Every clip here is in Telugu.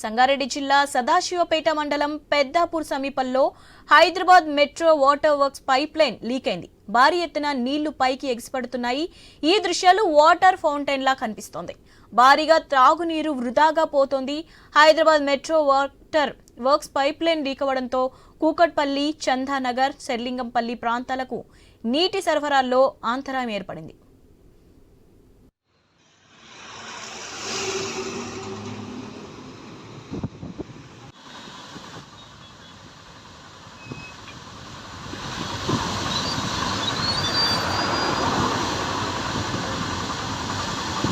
సంగారెడ్డి జిల్లా సదాశివపేట మండలం పెద్దాపూర్ సమీపంలో Hyderabad metro water works pipeline leak అయింది. భారీ ఎత్తున నీళ్ళు పైకి ఎగిసిపడుతున్నాయి. ఈ దృశ్యాలు వాటర్ ఫౌంటైన్ లా కనిపిస్తోంది. భారీగా త్రాగునీరు వృధాగా పోతోంది. Hyderabad metro water works pipeline leak అవ్వడంతో కూకట్పల్లి చందానగర్ సెర్లింగంపల్లి ప్రాంతాలకు నీటి సరఫరాలో అంతరాయం ఏర్పడింది.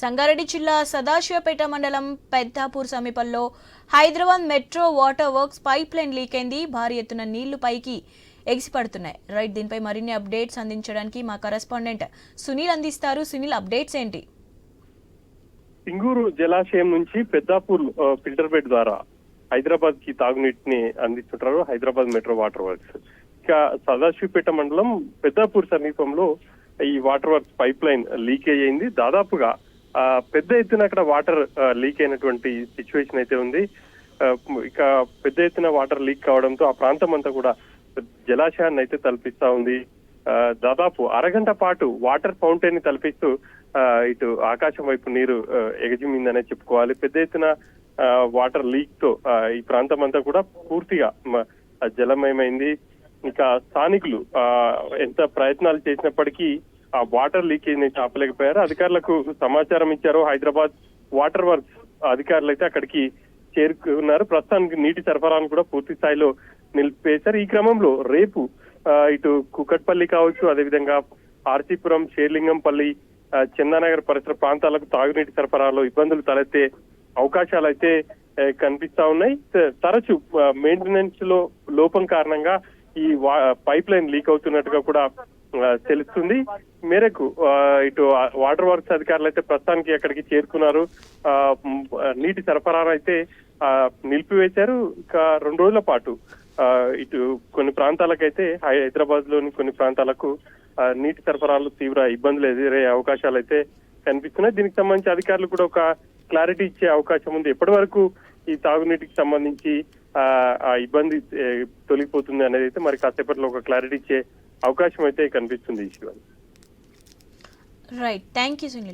సంగారెడ్డి జిల్లా సదాశివపేట మండలం పెద్దాపూర్ సమీపంలో Hyderabad metro water works pipeline leak అయింది. భారీ ఎత్తున నీళ్ళు పైకి ఎగిసిపడుతున్నాయి. రైట్ దీనిపై మరిన్ని అప్డేట్స్ అందించడానికి మా కరెస్పాండెంట్ సునీల్ అందిస్తారు. సునీల్ అప్డేట్స్ ఏంటి? సింగూరు జలాశయం నుంచి పెద్దాపూర్ ఫిల్టర్ బెడ్ ద్వారా హైదరాబాద్కి తాగునీటిని అందిస్తుంటారు హైదరాబాద్ మెట్రో వాటర్ వర్క్స్. ఇక సదాశివపేట మండలం పెద్దాపూర్ సమీపంలో ఈ water works pipe line leak అయ్యింది. దాదాపుగా పెద్ద ఎత్తున అక్కడ వాటర్ లీక్ అయినటువంటి సిచ్యువేషన్ అయితే ఉంది. ఇక పెద్ద ఎత్తున వాటర్ లీక్ కావడంతో ఆ ప్రాంతం అంతా కూడా జలాశయాన్ని అయితే తలపిస్తా ఉంది. ఆ, దాదాపు అరగంట పాటు వాటర్ ఫౌంటైన్ని తలపిస్తూ ఇటు ఆకాశం వైపు నీరు ఎగజిమిందనే చెప్పుకోవాలి. పెద్ద ఎత్తున ఆ, వాటర్ లీక్తో ఆ, ఈ ప్రాంతం అంతా కూడా పూర్తిగా మ, జలమయమైంది. ఇంకా స్థానికులు ఆ, ఎంత ప్రయత్నాలు చేసినప్పటికీ ఆ వాటర్ లీకేజ్ని ఆపలేకపోయారు. అధికారులకు సమాచారం ఇచ్చారు. హైదరాబాద్ వాటర్ వర్క్స్ అధికారులు అయితే అక్కడికి చేరుకున్నారు. ప్రస్తుతానికి నీటి సరఫరాను కూడా పూర్తి స్థాయిలో నిలిపేశారు. ఈ క్రమంలో రేపు ఇటు కుకట్పల్లి కావచ్చు అదేవిధంగా ఆర్సీపురం షేర్లింగంపల్లి చందానగర్ పరిసర ప్రాంతాలకు తాగునీటి సరఫరాలో ఇబ్బందులు తలెత్తే అవకాశాలు అయితే కనిపిస్తా ఉన్నాయి. తరచు మెయింటెనెన్స్లో లోపం కారణంగా ఈ పైప్ లైన్ లీక్ అవుతున్నట్టుగా కూడా తెలుస్తుంది. మేరకు ఆ, ఇటు వాటర్ వర్క్స్ అధికారులు అయితే ప్రస్తుతానికి అక్కడికి చేరుకున్నారు. ఆ, నీటి సరఫరాను అయితే ఆ, నిలిపివేశారు. ఇంకా రెండు రోజుల పాటు ఆ, ఇటు కొన్ని ప్రాంతాలకైతే హైదరాబాద్లోని కొన్ని ప్రాంతాలకు నీటి సరఫరాలు తీవ్ర ఇబ్బందులు ఎదురయ్యే అవకాశాలు అయితే కనిపిస్తున్నాయి. దీనికి సంబంధించి అధికారులు కూడా ఒక క్లారిటీ ఇచ్చే అవకాశం ఉంది. ఎప్పటి వరకు ఈ తాగునీటికి సంబంధించి ఆ, ఇబ్బంది తొలగిపోతుంది అనేది అయితే మరి కాసేపట్లో ఒక క్లారిటీ ఇచ్చే అవకాశం అయితే కనిపిస్తుంది ఈ రైట్ థ్యాంక్ యూ సునీల్